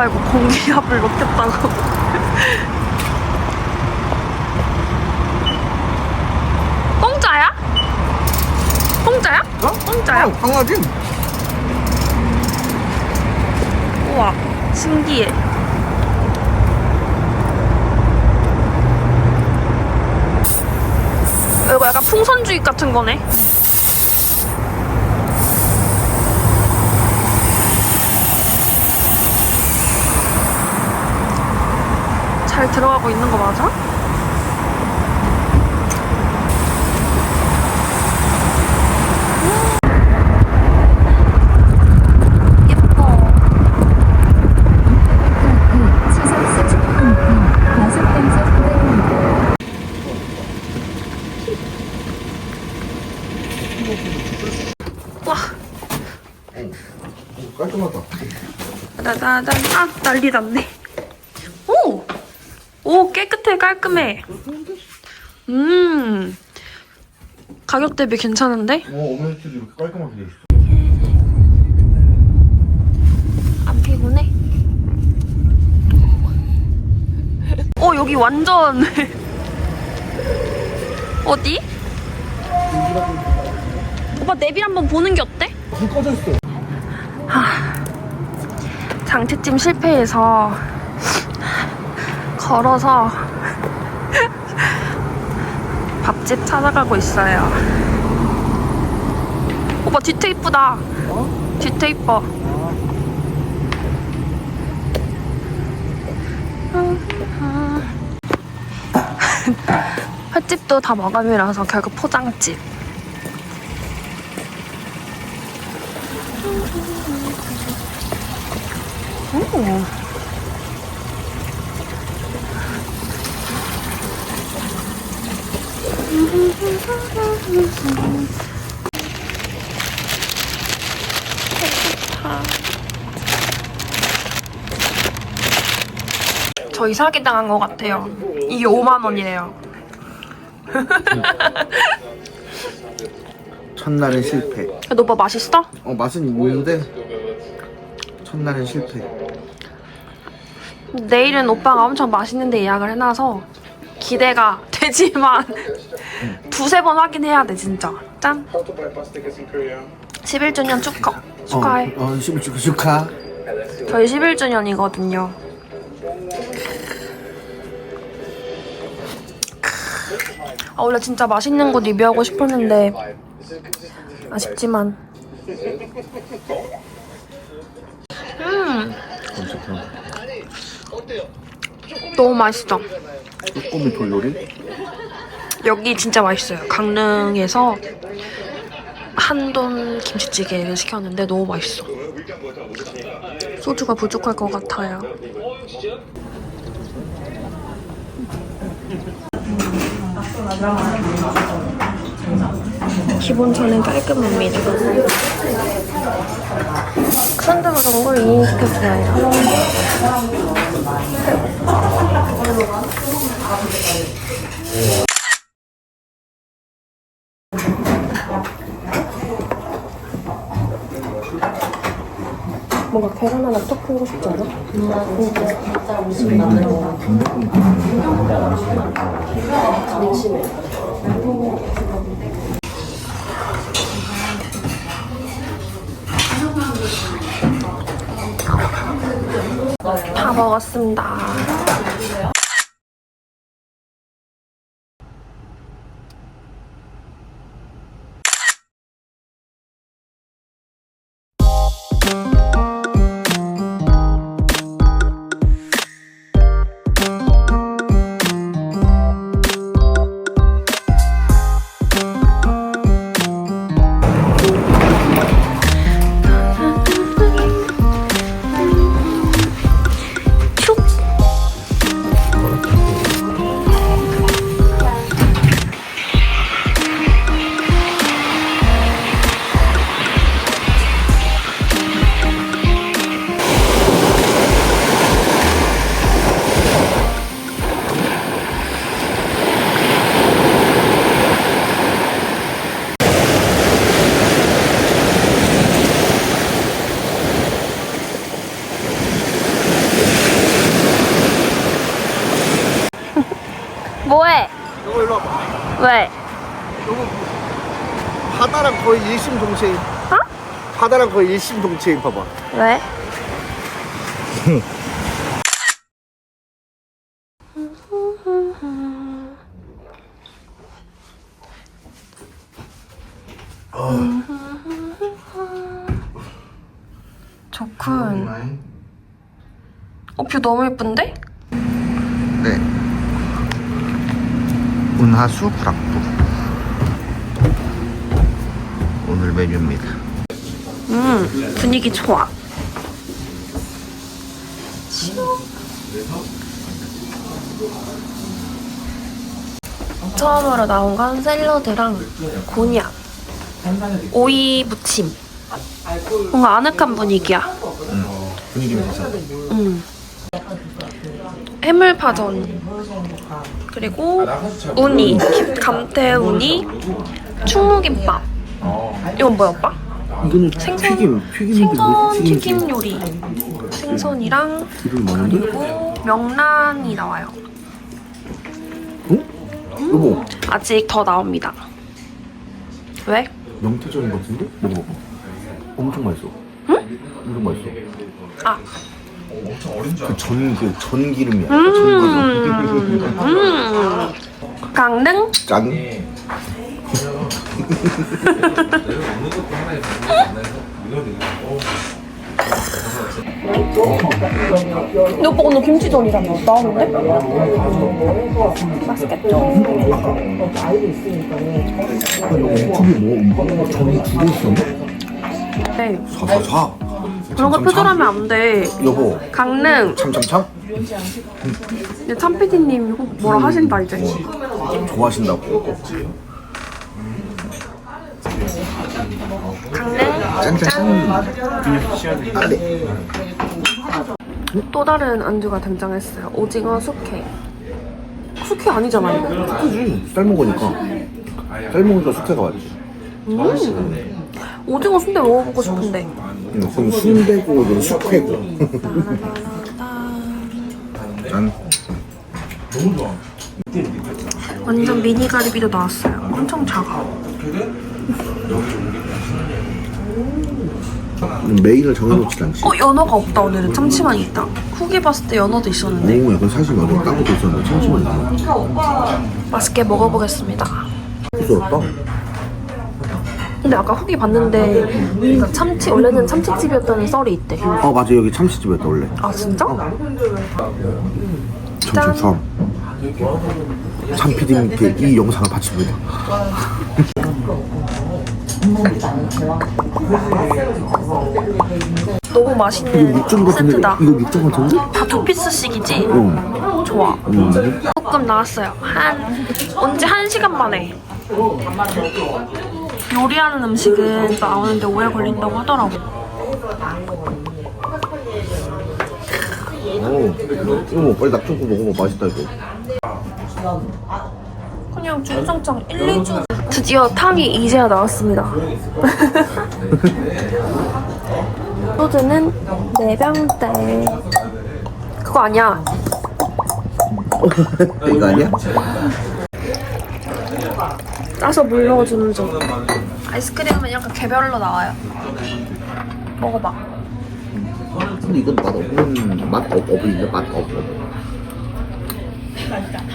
말고 공기압을 넣겠다고. 공짜야? 공짜야? 어? 공짜야? 어, 강아지? 우와, 신기해. 이거 약간 풍선주의 같은 거네. 잘 들어가고 있는 거 맞아? 예뻐. 시속 40km 과속 단속 구간입니다. 와, 오, 깔끔하다. 따다단, 아, 난리 났네. 깔끔해. 음. 가격 대비 괜찮은데? 오, 오메트도 이렇게 깔끔하게 돼 있어. 안 피곤해? 어, 여기 완전. 어디? 오빠 내비 한번 보는 게 어때? 불 꺼져 있어. 장치찜 실패해서 걸어서 밥집 찾아가고 있어요. 오빠 뒤태 이쁘다. 뒤태 이뻐. 횟집도 다 마감이라서 결국 포장집. 오. 저희 사기당한 것 같아요. 이게 5만 원이래요. 첫날은 실패. 근데 오빠 맛있어? 어, 맛은 있는데, 첫날은 실패. 내일은 오빠가 엄청 맛있는데 예약을 해놔서 기대가 되지만 두세 번 확인해야 돼 진짜. 짠. 11주년 축하. 축하해. 어, 어, 슈- 슈- 축하. 저희 11주년이거든요. 아, 원래 진짜 맛있는 곳 리뷰하고 싶었는데 아쉽지만 음 너무 맛있어. 쪼꼬미 돌요리? 여기 진짜 맛있어요. 강릉에서 한돈 김치찌개를 시켰는데 너무 맛있어. 소주가 부족할 것 같아요. 기본차는 깔끔합니다. 산다가 전걸 이인시켰어요. 뭔가 계란 하나 톡 풀고 싶지 않아? 다 먹었습니다. 왜? 여보 바다랑 거의 일심동체인. 어? 바다랑 거의 일심동체인 봐봐. 왜? 좋군. 어, 뷰 너무 예쁜데? 네. 운하수 구락부. 오늘 메뉴입니다. 음, 분위기 좋아. 처음으로 나온 건 샐러드랑 곤약, 오이 무침. 뭔가 아늑한 분위기야. 분위기 괜찮아. 음. 해물파전 그리고 우니 김- 감태 우니 충무김밥 이건 뭐야 오빠? 이거는 생선- 튀김, 튀김 생선 튀김 요리 생선이랑 기름 많은데? 그리고 명란이 나와요 어? 여보, 아직 더 나옵니다 왜? 명태전인 것 같은데? 먹어봐. 엄청 맛있어. 응? 엄청 맛있어. 아 그 전, 그 전기름이야. 음, 전기름. 음. 강릉 짠. 근데 오빠 오늘 김치전이라며 나오는데? 맛있겠죠? 유튜브 뭐, 전기 두개 있었나? 네 사사사. 그런 거 표절하면 안 돼 여보, 강릉 참참참? 이제 참PD님 뭐라 하신다 이제 좋아하신다고. 강릉 짠짠. 아, 네. 또 다른 안주가 등장했어요 오징어 숙회 숙회 아니잖아 이거 그지 삶은 거니까. 삶은 거니까 숙회가 맞지. 음. 오징어 순대 먹어보고 싶은데 응, 그럼 순대고, 이건 숙회고. 짠. 완전 미니 가리비도 나왔어요 엄청 작아 메인을 정해놓지 않지. 어 연어가 없다 오늘은 참치만 있다 후기 봤을 때 연어도 있었는데 오, 약간 사실 맞아. 딴 것도 있었는데 참치만 있네. 맛있게 먹어보겠습니다 부드럽다. 근데 아까 후기 봤는데 그러니까 참치 원래는 참치집이었다는 썰이 있대 어, 맞아. 여기 참치집이었다, 원래. 아 진짜? 참참참. 참 PD님께 이 영상을 바칩니다. 너무 이거 맛있는 육전 같은데? 세트다 이거 육전 같은데? 다 두 피스씩이지? 응. 좋아 음. 조금 나왔어요 한 언제 한 시간 만에 요리하는 음식은 나오는데 오래 걸린다고 하더라고 오, 이거 뭐 빨리 낙천국 먹어봐. 맛있다, 이거. 그냥 주구장창 1, 2주 드디어 탕이 이제야 나왔습니다 소주는 4병대 그거 아니야 이거 아니야? 따서 물 넣어주는 중 아이스크림은 이렇게 개별로 나와요 먹어봐 근데 이건 맛 없는, 맛 없, 없인데? 맛 없, 없.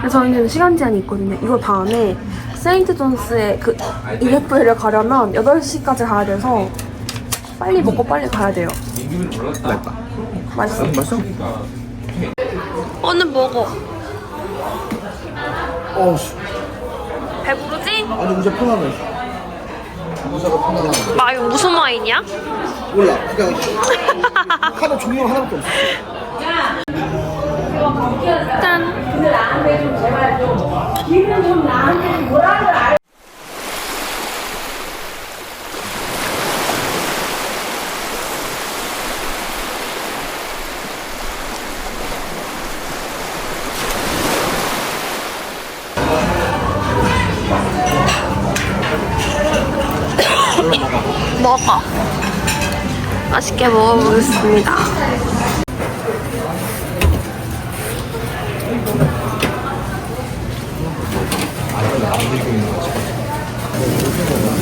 그래서 저희는 시간 제한이 있거든요 이거 다음에 세인트 존스의 그 EFL을 가려면 8시까지 가야 돼서 빨리 먹고 빨리 가야 돼요 맛있다. 맛있어 맛있어? 오늘 먹어 어우, 씨. 배부르지? 아니, 의자 편하네. 의자가 편하네. 마 이거 무슨 와인이야? 몰라. 그냥 하나 종류가 하나밖에 없어. 짠 먹어 맛있게 먹어보겠습니다.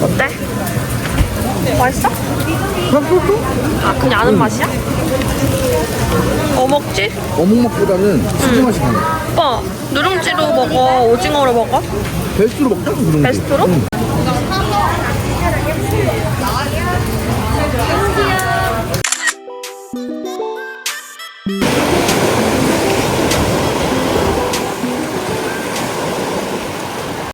어때? 맛있어? 아 그냥 아는 음. 맛이야? 어먹지? 어묵 맛보다는 수제 음. 맛이 강해. 오빠 누룽지로 먹어 오징어로 먹어? 베스트로 먹자. 누룽지. 베스트로? 응.